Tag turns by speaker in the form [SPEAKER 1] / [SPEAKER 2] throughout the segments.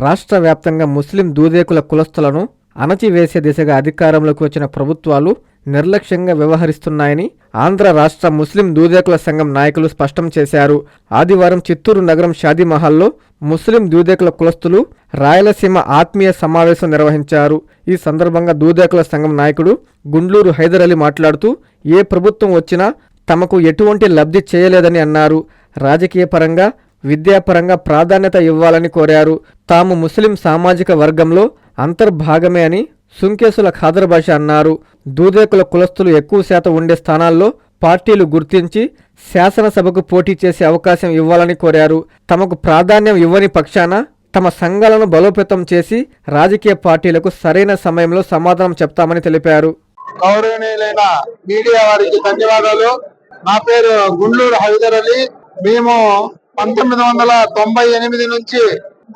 [SPEAKER 1] రాష్ట్ర వ్యాప్తంగా ముస్లిం దూదేకుల కులస్తులను అణచివేసే దిశగా అధికారంలోకి వచ్చిన ప్రభుత్వాలు నిర్లక్ష్యంగా వ్యవహరిస్తున్నాయని ఆంధ్ర రాష్ట్ర ముస్లిం దూదేకుల సంఘం నాయకులు స్పష్టం చేశారు. ఆదివారం చిత్తూరు నగరం షాదీమహల్లో ముస్లిం దూదేకుల కులస్తులు రాయలసీమ ఆత్మీయ సమావేశం నిర్వహించారు. ఈ సందర్భంగా దూదేకుల సంఘం నాయకుడు గుండ్లూరు హైదర్ అలీ మాట్లాడుతూ ఏ ప్రభుత్వం వచ్చినా తమకు ఎటువంటి లబ్ధి చేయలేదని అన్నారు. రాజకీయ పరంగా విద్యాపరంగా ప్రాధాన్యత ఇవ్వాలని కోరారు. తాము ముస్లిం సామాజిక వర్గంలో అంతర్భాగమే అని సుంకేసుల ఖాదర్ భాష అన్నారు. దూదేకుల కులస్తులు ఎక్కువ శాతం ఉండే స్థానాల్లో పార్టీలు గుర్తించి శాసనసభకు పోటీ చేసే అవకాశం ఇవ్వాలని కోరారు. తమకు ప్రాధాన్యం ఇవ్వని పక్షాన తమ సంఘాలను బలోపేతం చేసి రాజకీయ పార్టీలకు సరైన సమయంలో సమాధానం చెప్తామని తెలిపారు.
[SPEAKER 2] గౌరవనీయులైన మీడియా వారికి ధన్యవాదాలు. నా పేరు గుండ్లూరు హైదర్ అలీ. మేము పంతొమ్మిది వందల తొంభై ఎనిమిది నుంచి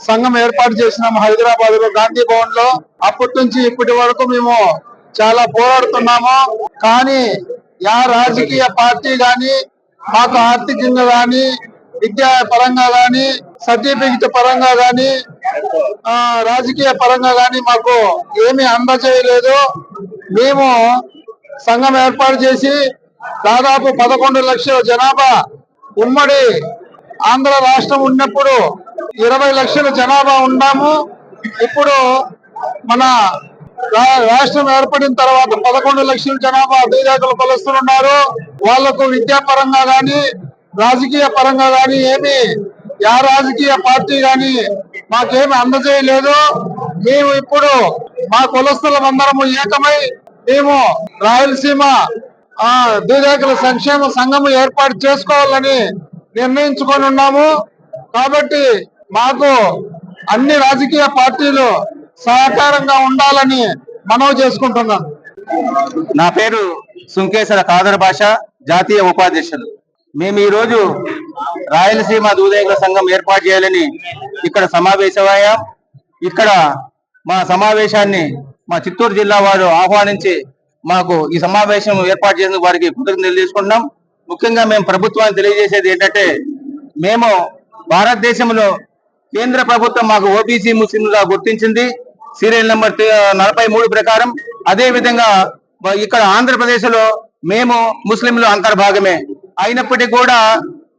[SPEAKER 2] సంఘం ఏర్పాటు చేసినాము హైదరాబాద్లో గాంధీ భవన్లో అప్పటి నుంచి ఇప్పటి వరకు మేము చాలా పోరాడుతున్నాము. కానీ యా రాజకీయ పార్టీ గాని మాకు ఆర్థికంగా గాని విద్యా పరంగా గాని సర్టిఫికెట్ పరంగా గాని రాజకీయ పరంగా గాని మాకు ఏమీ అందజేయలేదు. మేము సంఘం ఏర్పాటు చేసి దాదాపు పదకొండు లక్షల జనాభా ఉమ్మడి ఆంధ్ర రాష్ట్రం ఉన్నప్పుడు ఇరవై లక్షల జనాభా ఉన్నాము. ఇప్పుడు మన రా- రాష్ట్రం ఏర్పడిన తర్వాత పదకొండు లక్షల జనాభా బీదాకులు కొలుస్తున్నారు ఉన్నారు. వాళ్ళకు విద్యాపరంగా గాని రాజకీయ పరంగా గాని ఏమి యా రాజకీయ పార్టీ గాని మాకేమి అందజేయలేదు. మేము ఇప్పుడు మా కులస్తులం మందరము ఏకమై మేము రాయలసీమ ఆ సంక్షేమ సంఘం ఏర్పాటు చేసుకోవాలని నిర్ణయించుకొని ఉన్నాము. కాబట్టి మాకు అన్ని రాజకీయ పార్టీలు సహకారంగా ఉండాలని మనవి చేసుకుంటున్నాను
[SPEAKER 3] నా పేరు సుంకేశ్వర కాదర భాష జాతీయ ఉపాధ్యక్షులు. మేము ఈరోజు రాయలసీమ దూదేగుల సంఘం ఏర్పాటు చేయాలని ఇక్కడ సమావేశమయ్యాం. ఇక్కడ మా సమావేశాన్ని మా చిత్తూరు జిల్లా వారు ఆహ్వానించి మాకు ఈ సమావేశం ఏర్పాటు చేసిన వారికి కృతజ్ఞతలు తీసుకుంటున్నాం ముఖ్యంగా మేము ప్రభుత్వాన్ని తెలియజేసేది ఏంటంటే మేము భారతదేశంలో కేంద్ర ప్రభుత్వం మాకు ఓబీసీ ముస్లింలుగా గుర్తించింది. సీరియల్ నెంబర్ నలభై మూడు ప్రకారం. అదే విధంగా ఇక్కడ ఆంధ్రప్రదేశ్లో మేము ముస్లింలు అంతర్భాగమే అయినప్పటికీ కూడా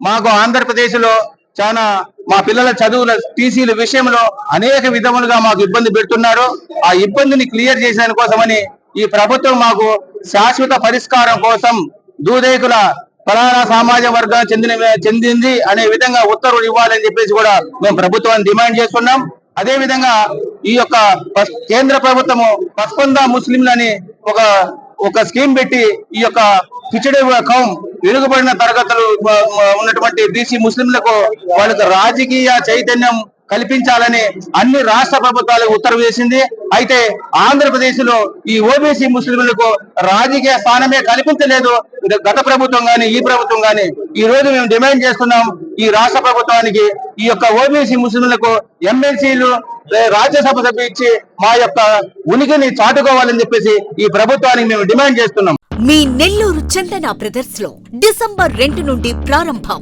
[SPEAKER 3] మాకు ఆంధ్రప్రదేశ్లో చాలా మా పిల్లల చదువుల టీసీల విషయంలో అనేక విధములుగా మాకు ఇబ్బంది పెడుతున్నారు. ఆ ఇబ్బందిని క్లియర్ చేసిన కోసమని ఈ ప్రభుత్వం మాకు శాశ్వత పరిష్కారం కోసం దూదేకుల ఫలానా సామాజిక వర్గానికి చెందిన చెందింది అనే విధంగా ఉత్తర్వులు ఇవ్వాలని చెప్పేసి కూడా మేము ప్రభుత్వాన్ని డిమాండ్ చేస్తున్నాం. అదే విధంగా ఈ యొక్క కేంద్ర ప్రభుత్వము పస్పందా ముస్లింలని ఒక ఒక స్కీమ్ పెట్టి ఈ యొక్క పిచ్చడి కౌం వెనుకబడిన తరగతులు ఉన్నటువంటి బీసీ ముస్లింలకు వాళ్ళకి రాజకీయ చైతన్యం కల్పించాలని అన్ని రాష్ట్ర ప్రభుత్వాలకు ఉత్తర్వు వేసింది. అయితే ఆంధ్రప్రదేశ్లో ఈ ఓబీసీ ముస్లింలకు రాజకీయ స్థానమే కల్పించలేదు. గత ప్రభుత్వం గాని ఈ ప్రభుత్వం గాని ఈ రోజు మేము డిమాండ్ చేస్తున్నాం ఈ రాష్ట్ర ప్రభుత్వానికి ఈ యొక్క ఓబీసీ ముస్లింలకు ఎమ్మెల్సీలు రాజ్యసభ సభ్యు ఇచ్చి మా యొక్క ఉనికిని చాటుకోవాలని చెప్పేసి ఈ ప్రభుత్వానికి మేము డిమాండ్ చేస్తున్నాం.
[SPEAKER 4] మీ నెల్లూరు చందన బ్రదర్స్లో డిసెంబర్ రెండు నుండి ప్రారంభం.